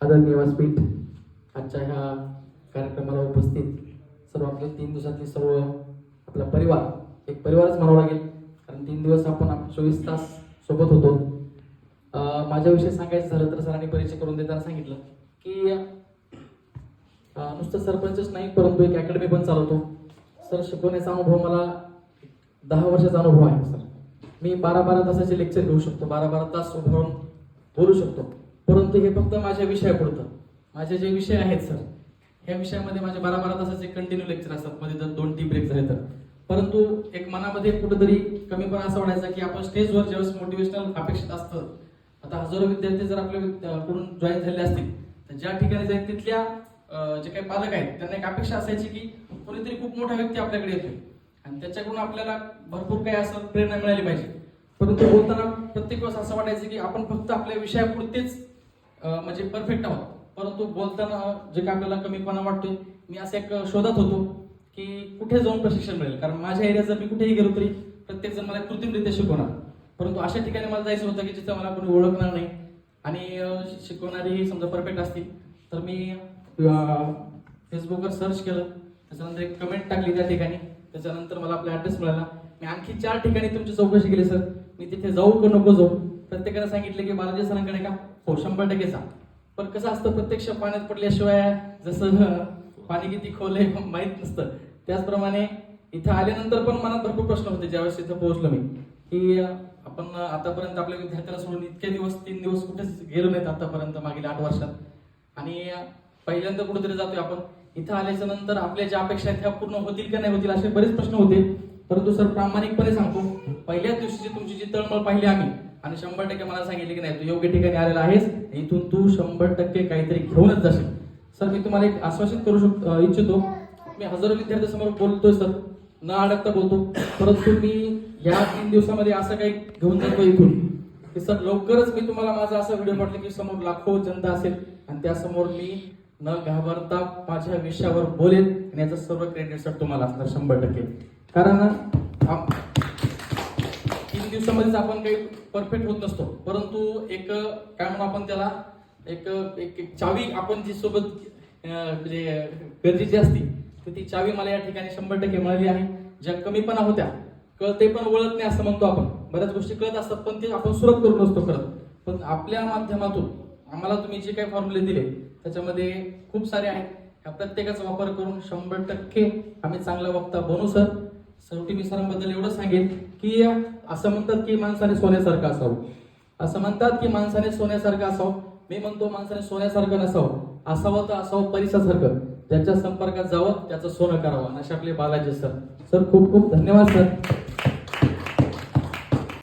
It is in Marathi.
आदरणीय व्यासपीठ आजच्या ह्या कार्यक्रमाला उपस्थित सर्व आपले तीन दिवसातले सर्व आपला परिवार एक परिवारच म्हणावा लागेल कारण तीन दिवस आपण चोवीस तास सोबत होतो. माझ्याविषयी सांगायचं झालं तर सरांनी परिचय करून देताना सांगितलं की नुसतं सरपंचच नाही परंतु एक अकॅडमी पण चालवतो. सर शिकवण्याचा अनुभव मला दहा वर्षाचा अनुभव आहे सर. मी बारा बारा तासाचे लेक्चर घेऊ शकतो बारा बारा तास उभं राहून बोलू शकतो. परंतु हे फक्त माझ्या विषयापुरतं. माझे जे विषय आहेत सर ह्या विषयामध्ये माझे बारा बारा तासाचे कंटिन्यू लेक्चर असतात. मध्ये जर दोन टी ब्रेक झाले तर परंतु एक मनामध्ये कुठेतरी कमीपणा असं वाटायचा की आपण स्टेजवर ज्यावेळेस मोटिवेशनल अपेक्षित असतं आता हजारो विद्यार्थी जर आपल्याकडून कडून जॉईन झाले असतील तर ज्या ठिकाणी जाईल तिथल्या जे काही पालक आहेत त्यांना एक अपेक्षा असायची की कोणीतरी खूप मोठा व्यक्ती आपल्याकडे येतोय. आणि त्याच्याकडून आपल्याला भरपूर काही असं प्रेरणा मिळाली पाहिजे. परंतु बोलताना प्रत्येक वेळेस असं वाटायचं की आपण फक्त आपल्या विषयापुरतेच म्हणजे परफेक्ट आहोत. परंतु बोलताना जे काय आपल्याला कमीपणा वाटतोय मी असं एक शोधत होतो की कुठे जाऊन प्रशिक्षण मिळेल? कारण माझ्या एरियात जर मी कुठेही गेलो तरी प्रत्येक जण मला कृत्रिमरित्या शिकवणार. परंतु अशा ठिकाणी मला जायचं होतं की जिथं मला कोणी ओळखणार नाही. आणि शिकवणारीही समजा परफेक्ट असतील. तर मी फेसबुकवर सर्च केलं. त्याच्यानंतर एक कमेंट टाकली त्या ठिकाणी. त्याच्यानंतर मला आपला ऍड्रेस मिळाला. मी आणखी चार ठिकाणी तुमची चौकशी केली सर मी तिथे जाऊ का नको जाऊ? प्रत्येकाला सांगितलं की बालाजी सरांकडे का? हो शंभर टक्के सांग. पण कसं असतं प्रत्यक्ष पाण्यात पडल्याशिवाय जसं पाणी किती खोल आहे माहीत नसतं. त्याचप्रमाणे इथं आल्यानंतर पण मनात भरपूर प्रश्न होते ज्यावेळेस इथं पोहोचलो मी. की आपण आतापर्यंत आपल्या विद्यार्थ्याला सोडून इतके दिवस तीन दिवस कुठेच गेलो नाहीत आतापर्यंत मागील आठ वर्षात. आणि पहिल्यांदा कुठेतरी जातोय आपण. इथं आल्याच्यानंतर आपल्या ज्या अपेक्षा आहेत त्या पूर्ण होतील का नाही होतील असे बरेच प्रश्न होते. परंतु सर प्रामाणिकपणे सांगतो पहिल्याच दिवशीची तुमची जी तळमळ पाहिली आम्ही आणि शंभर टक्के मला सांगितले की नाही तू योग्य ठिकाणी आलेला आहेस इथून तू शंभर टक्के काहीतरी घेऊनच जाशील. सर मी तुम्हाला एक आश्वासित करू शकतो इच्छितो. मी हजारो विद्यार्थ्यांसमोर बोलतोय सर. न अडकता बोलतो. परंतु मी या तीन दिवसामध्ये असं काही घेऊन जातो इथून. की सर लवकरच मी तुम्हाला माझा असा व्हिडिओ म्हटलं की समोर लाखो जनता असेल आणि त्यासमोर मी न घाबरता माझ्या विषयावर बोलेन आणि याचं सर्व क्रेडिट सर तुम्हाला असणार शंभर टक्के. कारण आप- आपण काही परफेक्ट होत नसतो. परंतु एक काय म्हणू आपण त्याला? एक एक एक चावी आपण जी सोबत म्हणजे गरजेची असती तर ती चावी मला या ठिकाणी शंभर टक्के मिळाली आहे. ज्या कमीपणा होत्या कळते पण वळत नाही असं म्हणतो आपण. बऱ्याच गोष्टी कळत असतात पण ते आपण सुरत करून नसतो करत पण आपल्या माध्यमातून आम्हाला तुम्ही जे काही फॉर्म्युले दिले त्याच्यामध्ये खूप सारे आहेत. ह्या प्रत्येकाचा वापर करून शंभर टक्के आम्ही चांगला वक्ता बनू सर. शेवटी मी सरांबद्दल एवढं सांगेन की असं म्हणतात की माणसाने सोन्यासारखं असावं. असं म्हणतात की माणसाने सोन्यासारखं असावं. मी म्हणतो माणसाने सोन्यासारखं नसावं. असावं तर असावं परिसासारखं. ज्याच्या संपर्कात जावं त्याचं सोनं करावं. असे आपले बालाजी सर. सर खूप खूप धन्यवाद सर.